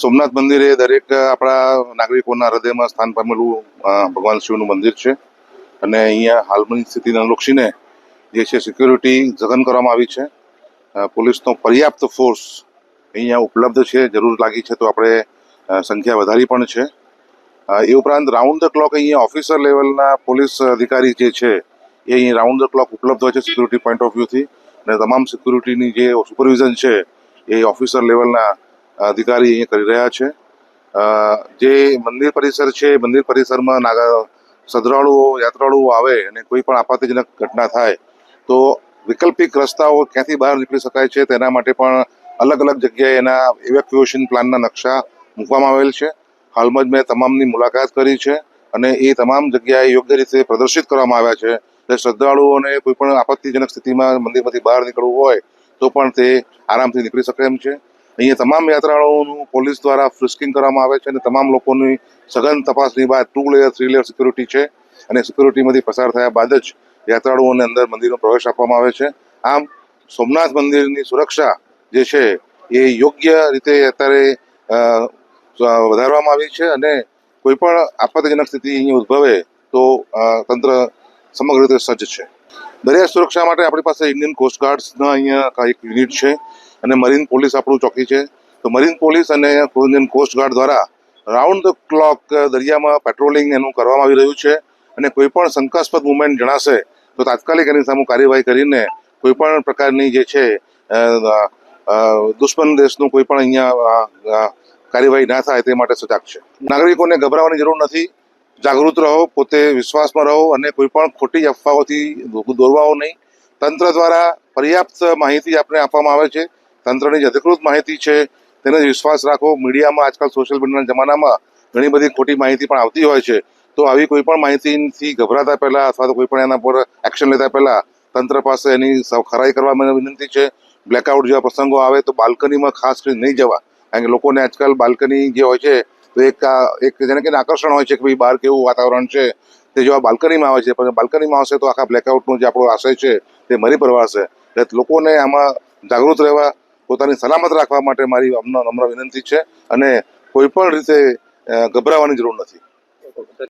સોમનાથ મંદિર એ દરેક આપણા નાગરિકોના હૃદયમાં સ્થાન પામેલું ભગવાન શિવનું મંદિર છે. અને અહીંયા હાલની સ્થિતિને અનુલક્ષીને જે છે સિક્યુરિટી જગન કરવામાં આવી છે. પોલીસનો પર્યાપ્ત ફોર્સ અહીંયા ઉપલબ્ધ છે, જરૂર લાગી છે તો આપણે સંખ્યા વધારી પણ છે. એ ઉપરાંત રાઉન્ડ ધ ક્લોક અહીંયા ઓફિસર લેવલના પોલીસ અધિકારી જે છે, એ અહીં રાઉન્ડ ધ ક્લોક ઉપલબ્ધ હોય છે સિક્યુરિટી પોઈન્ટ ઓફ વ્યૂથી અને તમામ સિક્યુરિટીની જે સુપરવિઝન છે, એ ઓફિસર લેવલના અધિકારી અહીંયા કરી રહ્યા છે. જે મંદિર પરિસર છે મંદિર પરિસરમાં નાગા, શ્રદ્ધાળુઓ, યાત્રાળુઓ આવે અને કોઈ પણ આપત્તિજનક ઘટના થાય, તો વૈકલ્પિક રસ્તાઓ ક્યાંથી બહાર નીકળી શકાય છે, તેના માટે પણ અલગ અલગ જગ્યાએ એના ઇવેક્યુએશન પ્લાનના નકશા મૂકવામાં આવેલ છે. હાલમાં જ મેં તમામની મુલાકાત કરી છે અને એ તમામ જગ્યાએ યોગ્ય રીતે પ્રદર્શિત કરવામાં આવ્યા છે. એટલે શ્રદ્ધાળુઓને કોઈ પણ આપત્તિજનક સ્થિતિમાં મંદિરમાંથી બહાર નીકળવું હોય, તો પણ તે આરામથી નીકળી શકે એમ છે. અહીંયા તમામ યાત્રાળુઓનું પોલીસ દ્વારા ફ્રિસ્કિંગ કરવામાં આવે છે અને તમામ લોકોની સઘન તપાસની બાદ two layer, three layer security છે અને સિક્યુરિટીમાંથી પસાર થયા બાદ જ યાત્રાળુઓને અંદર મંદિરનો પ્રવેશ આપવામાં આવે છે. આમ, સોમનાથ મંદિરની સુરક્ષા જે છે એ યોગ્ય રીતે અત્યારે વધારવામાં આવી છે અને કોઈ પણ આપત્તિજનક સ્થિતિ અહીં ઉદ્ભવે તો તંત્ર સમગ્ર રીતે સજ્જ છે. દરિયા સુરક્ષા માટે આપણી પાસે ઇન્ડિયન કોસ્ટગાર્ડ્સના અહીંયા એક યુનિટ છે. અને મરીન પોલીસ આપણું ચોકી છે. તો મરીન પોલીસ અને ઇન્ડિયન કોસ્ટગાર્ડ દ્વારા રાઉન્ડ ધ ક્લોક દરિયામાં પેટ્રોલિંગ એનું કરવામાં આવી રહ્યું છે. અને કોઈપણ શંકાસ્પદ મુવમેન્ટ જણાશે, તો તાત્કાલિક એની સામે કાર્યવાહી કરીને કોઈપણ પ્રકારની જે છે દુશ્મન દેશનું કોઈ પણ અહીંયા કાર્યવાહી ના થાય તે માટે સજાગ છે. નાગરિકોને ગભરાવાની જરૂર નથી. જાગૃત રહો, પોતે વિશ્વાસમાં રહો અને કોઈ પણ ખોટી અફવાઓથી દોરવાઓ નહીં. તંત્ર દ્વારા પર્યાપ્ત માહિતી આપણે આપવામાં આવે છે. તંત્રની જે અધિકૃત માહિતી છે, તેને જ વિશ્વાસ રાખો. મીડિયામાં આજકાલ સોશિયલ મીડિયાના જમાનામાં ઘણી બધી ખોટી માહિતી પણ આવતી હોય છે. તો આવી કોઈ પણ માહિતીથી ગભરાતા પહેલા અથવા તો કોઈ પણ એના પર એક્શન લેતા પહેલા તંત્ર પાસે એની ખરાઈ કરવા મને વિનંતી છે. બ્લેકઆઉટ જેવા પ્રસંગો આવે તો બાલ્કનીમાં ખાસ કરીને નહીં જવા. કારણ કે લોકોને આજકાલ બાલ્કની જે હોય છે, તો એક એક જેને કે આકર્ષણ હોય છે કે ભાઈ બહાર કેવું વાતાવરણ છે, તે જેવા બાલ્કનીમાં આવે છે, પણ બાલ્કનીમાં આવશે તો આખા બ્લેકઆઉટનો જે આપણો આશય છે, તે મરી પરવાશે એટલે લોકોને આમાં જાગૃત રહેવા પોતાની સલામત રાખવા માટે મારી અમને નમ્ર વિનંતી છે અને કોઈ પણ રીતે ગભરાવાની જરૂર નથી.